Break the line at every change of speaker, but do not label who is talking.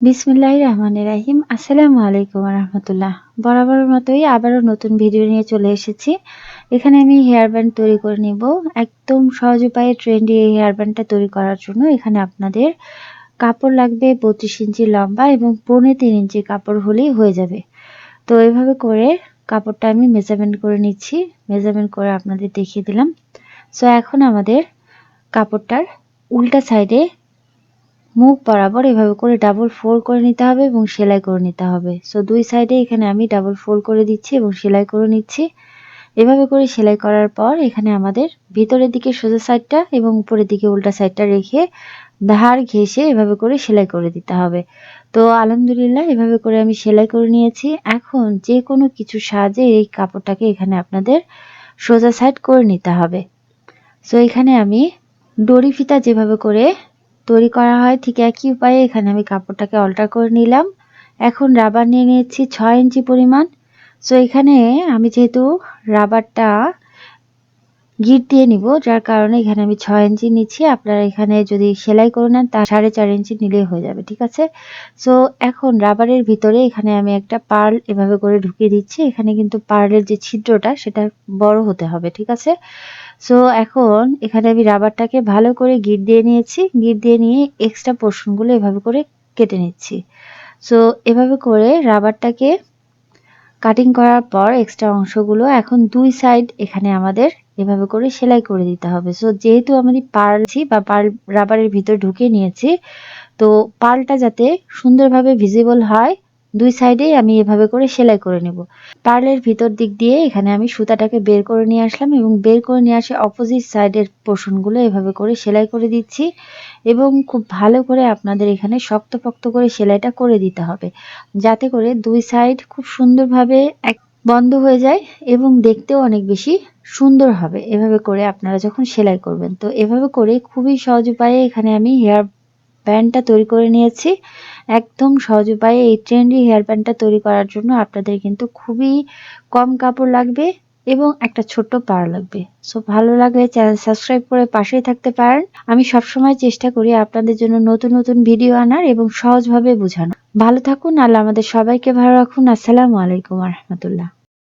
বিসমিল্লাহ রহমানির রাহিম। আসসালামু আলাইকুম রহমতুল্লাহ। বরাবর মতোই আবারও নতুন ভিডিও নিয়ে চলে এসেছি। এখানে আমি হেয়ার ব্যান্ড তৈরি করে নিব। একদম সহজ উপায়ে ট্রেন্ডি এই হেয়ার ব্যান্ডটা তৈরি করার জন্য এখানে আপনাদের কাপড় লাগবে পঁচিশ ইঞ্চি লম্বা এবং পৌনে তিন ইঞ্চি কাপড় হলেই হয়ে যাবে। তো এইভাবে করে কাপড়টা আমি মেজারমেন্ট করে নিচ্ছি। মেজারমেন্ট করে আপনাদের দেখিয়ে দিলাম। সো এখন আমাদের কাপড়টার উল্টা সাইডে মুখ বরাবর এভাবে করে ডাবল ফোল্ড করে নিতে হবে এবং সেলাই করে নিতে হবে। সো দুই সাইডে এখানে আমি ডাবল ফোল্ড করে দিচ্ছি এবং সেলাই করে নিচ্ছি। এভাবে করে সেলাই করার পর এখানে আমাদের ভিতরের দিকে সোজা সাইডটা এবং উপরের দিকে উল্টা সাইডটা রেখে ধার ঘেসে এভাবে করে সেলাই করে দিতে হবে। তো, আলহামদুলিল্লাহ এভাবে করে আমি সেলাই করে নিয়েছি। এখন যে কোনো কিছু সাজে এই কাপড়টাকে এখানে আপনাদের সোজা সাইড করে নিতে হবে। সো এখানে আমি ডরি ফিতা যেভাবে করে তৈরি করা হয়, ঠিক একই উপায়ে এখানে আমি কাপড়টাকে অল্টার করে নিলাম। এখন রাবার নিয়ে নিয়েছি ছয় ইঞ্চি পরিমাণ। সো এখানে আমি যেহেতু রাবারটা গিট দিয়ে নিব, যার কারণে এখানে আমি ছয় ইঞ্চি নিচ্ছি। আপনারা এখানে যদি সেলাই করে নেন, তা সাড়ে চার ইঞ্চি নিলেই হয়ে যাবে, ঠিক আছে? সো এখন রাবারের ভিতরে এখানে আমি একটা পার্ল এভাবে করে ঢুকিয়ে দিচ্ছি। এখানে কিন্তু পার্লের যে ছিদ্রটা, সেটা বড় হতে হবে, ঠিক আছে? সো এখন এখানে আমি রাবারটাকে ভালো করে গিট দিয়ে নিয়েছি। গিট দিয়ে নিয়ে এক্সট্রা পোর্শনগুলো এভাবে করে কেটে নিচ্ছি। সো এভাবে করে রাবারটাকে কাটিং করার পর এক্সট্রা অংশগুলো এখন দুই সাইড এখানে আমাদের এভাবে করে সেলাই করে দিতে হবে। সো যেহেতু আমি পারছি বা পার রাবারের ভিতর ঢুকিয়ে নিয়েছি, তো পালটা যাতে সুন্দরভাবে ভিজিবল হয় দুই সাইডেই আমি এভাবে করে সেলাই করে নেব। পার্লের ভিতর দিক দিয়ে এখানে আমি সুতাটাকে বের করে নিয়ে আসলাম এবং বের করে নিয়ে আসে অপোজিট সাইডের পোর্শনগুলো এভাবে করে সেলাই করে দিচ্ছি এবং খুব ভালো করে আপনাদের এখানে শক্তপোক্ত করে সেলাইটা করে দিতে হবে। যাতে করে দুই সাইড খুব সুন্দরভাবে এক বন্ধ হয়ে যায় এবং দেখতেও অনেক বেশি সুন্দর হবে। এভাবে করে আপনারা যখন সেলাই করবেন, তো এভাবে করে খুবই সহজ উপায়ে এখানে আমি হেয়ার ব্যান্ডটা তৈরি করে নিয়েছি। একদম সহজ উপায়ে এই ট্রেন্ডি হেয়ার ব্যান্ডটা তৈরি করার জন্য আপনাদের কিন্তু খুবই কম কাপড় লাগবে এবং একটা ছোট্ট পার লাগবে। সো ভালো লাগলে চ্যানেল সাবস্ক্রাইব করে পাশেই থাকতে পারেন। আমি সবসময় চেষ্টা করি আপনাদের জন্য নতুন নতুন ভিডিও আনার এবং সহজভাবে বোঝানো ভালো থাকুন, আল্লাহ আমাদের সবাইকে ভালো রাখুন। আসসালামু আলাইকুম রহমতুল্লাহ।